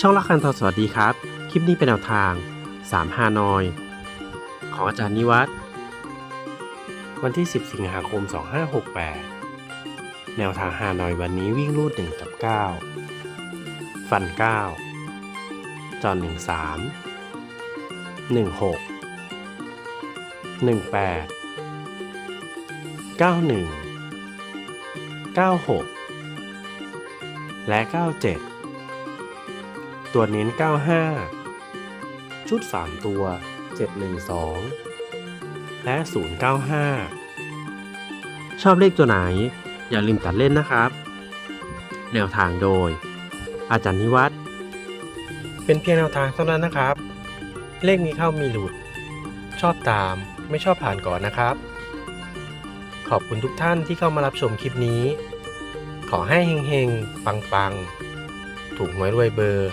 ช่องละคันทอสวัสดีครับ คลิปนี้เป็นแนวทาง3ฮานอย ของอาจารย์นิวัฒน์วันที่ 10 สิงหาคม 2568 แนวทางฮานอยวันนี้วิ่งรูด 1 กับ 9 ฟัน 9 จอน 13 16 18 91 96 และ 97 ตัวเน้น 95 ชุด 3 ตัว 712 และ 095 ชอบเลขตัวไหน อย่าลืมตัดเล่นนะครับ แนวทางโดย อาจารย์นิวัฒน์เป็นเพียงแนวทางเท่านั้นนะครับ เลขมีเข้ามีหลุด ชอบตามไม่ชอบผ่านก่อนนะครับ ขอบคุณทุกท่านที่เข้ามารับชมคลิปนี้ ขอให้เฮงๆ ปังๆ ถูกหวยรวยเบอร์